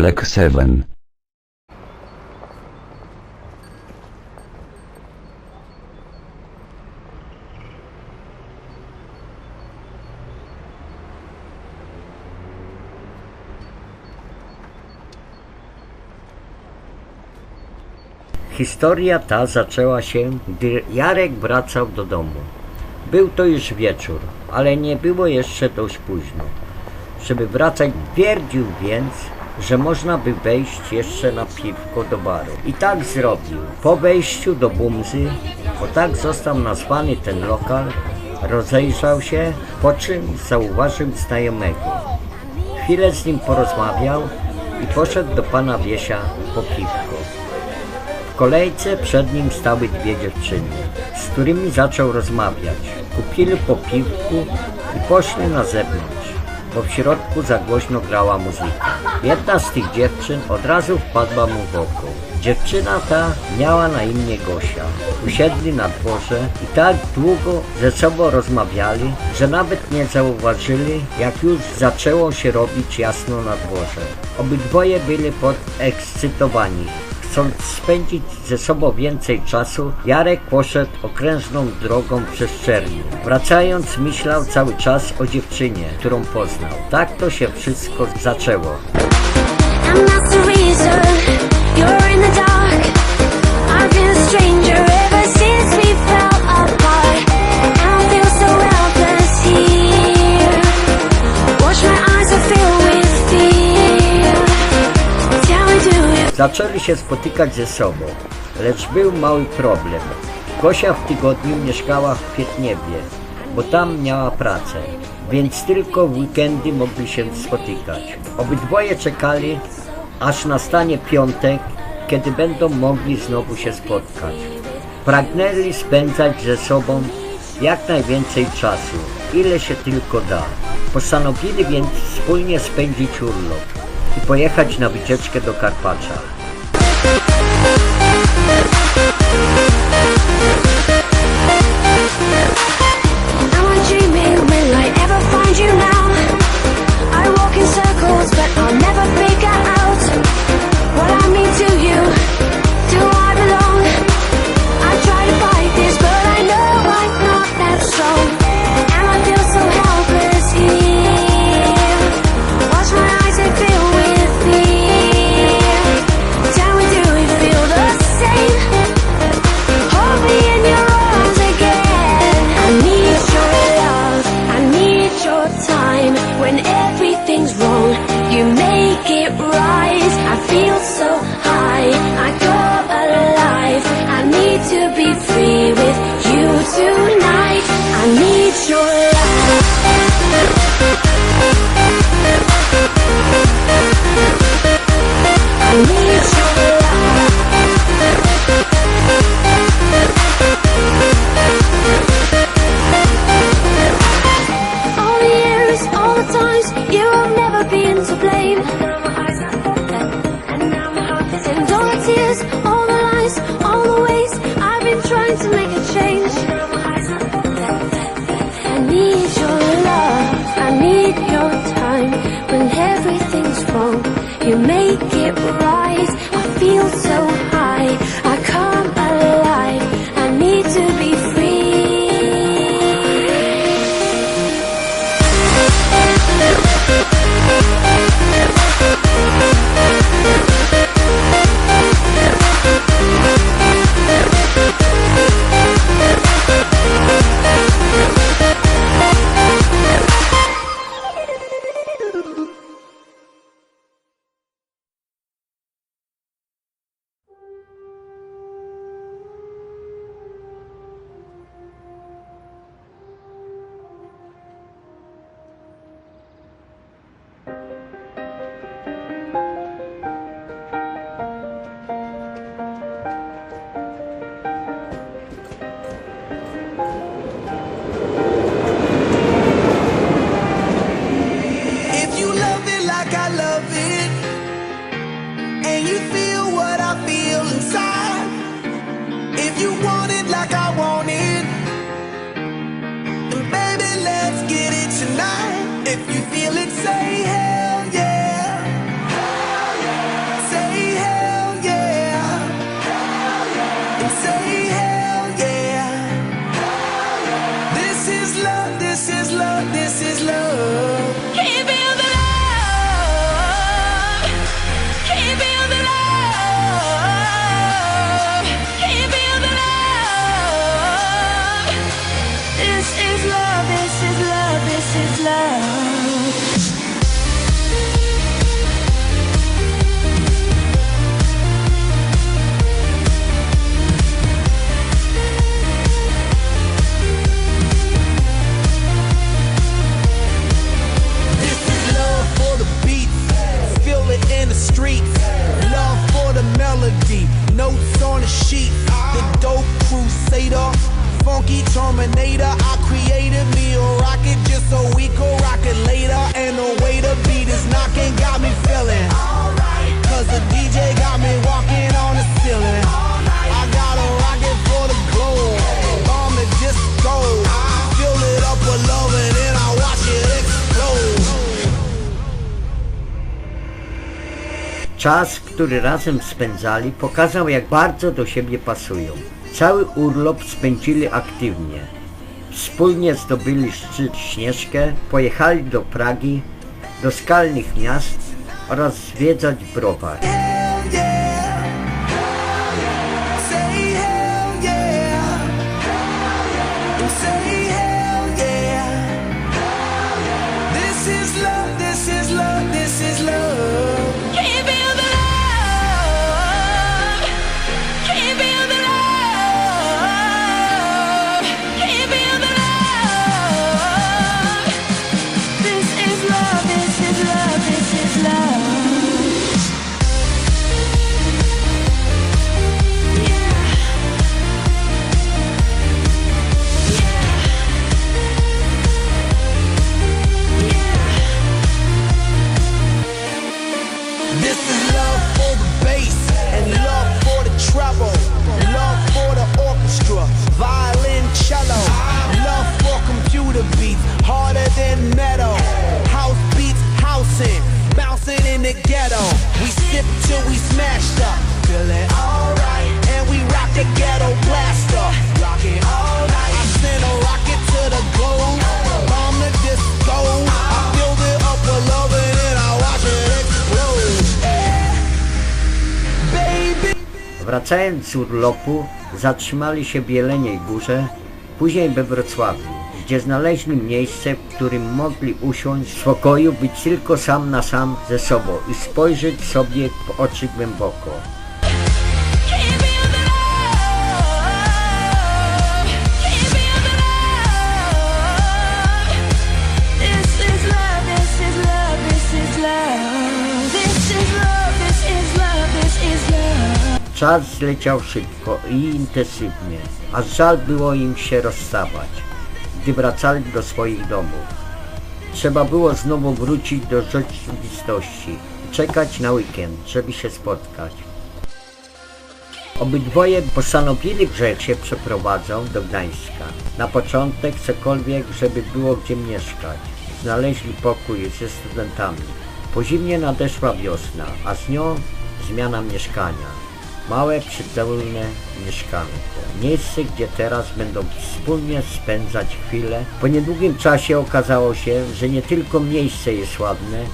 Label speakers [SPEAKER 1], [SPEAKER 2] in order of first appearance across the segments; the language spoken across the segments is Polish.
[SPEAKER 1] Black Seven.
[SPEAKER 2] Historia ta zaczęła się, gdy Jarek wracał do domu. Był to już wieczór, ale nie było jeszcze dość późno. Żeby wracać, twierdził więc, że można by wejść jeszcze na piwko do baru. I tak zrobił. Po wejściu do Bumzy, bo tak został nazwany ten lokal, rozejrzał się, po czym zauważył znajomego. Chwilę z nim porozmawiał i poszedł do pana Wiesia po piwko. W kolejce przed nim stały dwie dziewczyny, z którymi zaczął rozmawiać. Kupili po piwku i poszli na zewnątrz, bo w środku za głośno grała muzyka. Jedna z tych dziewczyn od razu wpadła mu w oko. Dziewczyna ta miała na imię Gosia. Usiedli na dworze i tak długo ze sobą rozmawiali, że nawet nie zauważyli, jak już zaczęło się robić jasno na dworze. Obydwoje byli podekscytowani. Chcąc spędzić ze sobą więcej czasu, Jarek poszedł okrężną drogą przez Czernię. Wracając myślał cały czas o dziewczynie, którą poznał. Tak to się wszystko zaczęło.
[SPEAKER 3] I'm not the reason
[SPEAKER 2] Zaczęli się spotykać ze sobą, lecz był mały problem. Gosia w tygodniu mieszkała w Kwietniewie, bo tam miała pracę, więc tylko w weekendy mogli się spotykać. Obydwoje czekali, aż nastanie piątek, kiedy będą mogli znowu się spotkać. Pragnęli spędzać ze sobą jak najwięcej czasu, ile się tylko da. Postanowili więc wspólnie spędzić urlop i pojechać na wycieczkę do Karpacza.
[SPEAKER 4] Czas, który razem spędzali, pokazał jak bardzo do siebie pasują. Cały urlop spędzili aktywnie. Wspólnie zdobyli szczyt Śnieżkę, pojechali do Pragi, do skalnych miast oraz zwiedzać browar.
[SPEAKER 1] Love for the bass and love for the treble, love for the orchestra, violin, cello, love for computer beats, harder than metal, house beats, housing, bouncing in the ghetto. We sip till we smashed up, feeling alright,
[SPEAKER 4] Wracając z urlopu, zatrzymali się w Jeleniej Górze, później we Wrocławiu, gdzie znaleźli miejsce, w którym mogli usiąść w spokoju, być tylko sam na sam ze sobą i spojrzeć sobie w oczy głęboko. Czas zleciał szybko i intensywnie, aż żal było im się rozstawać, gdy wracali do swoich domów. Trzeba było znowu wrócić do rzeczywistości, czekać na weekend, żeby się spotkać. Obydwoje postanowili, że się przeprowadzą do Gdańska. Na początek cokolwiek, żeby było gdzie mieszkać. Znaleźli pokój ze studentami. Po zimnie nadeszła wiosna, a z nią zmiana mieszkania. Małe, przytulne mieszkanko. Miejsce, gdzie teraz będą wspólnie spędzać chwilę. Po niedługim czasie okazało się, że nie tylko miejsce jest ładne,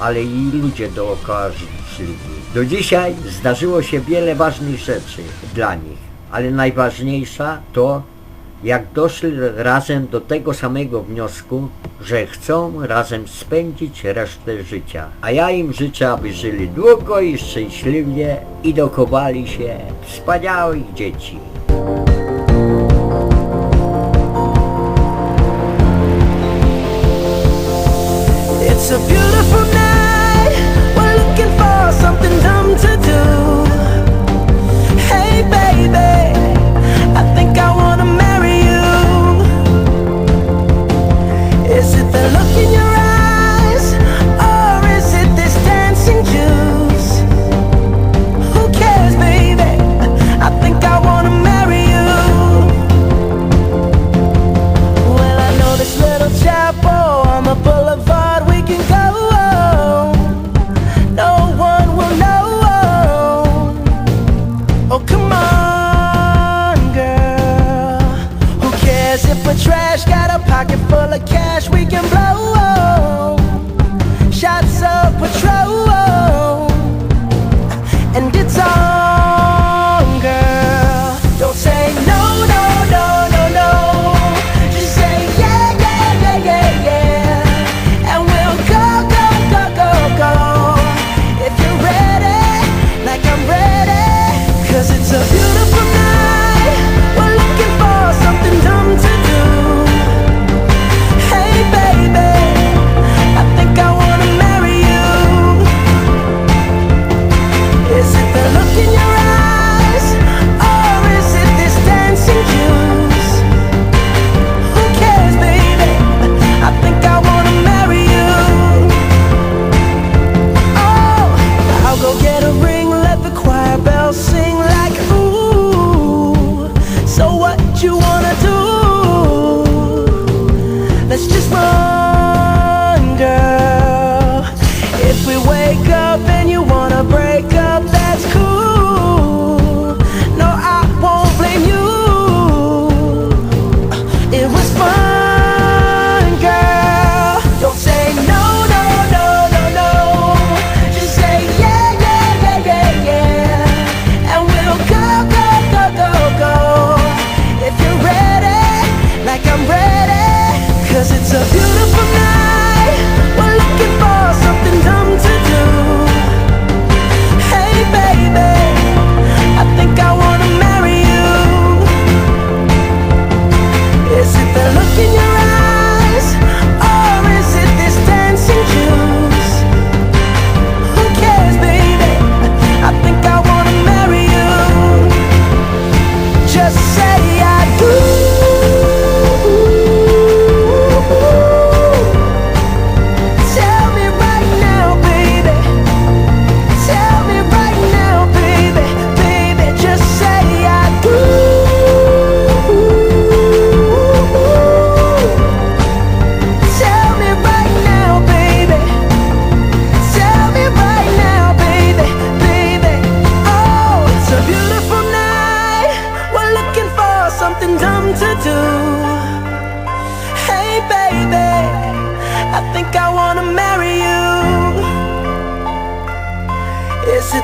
[SPEAKER 4] ale i ludzie dookoła życzliwi. Do dzisiaj zdarzyło się wiele ważnych rzeczy dla nich, ale najważniejsza to, jak doszli razem do tego samego wniosku, że chcą razem spędzić resztę życia. A ja im życzę, aby żyli długo i szczęśliwie i dochowali się wspaniałych dzieci.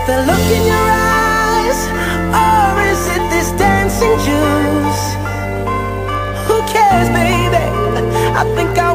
[SPEAKER 1] the look in your eyes? Or is it this dancing juice? Who cares, baby? I think I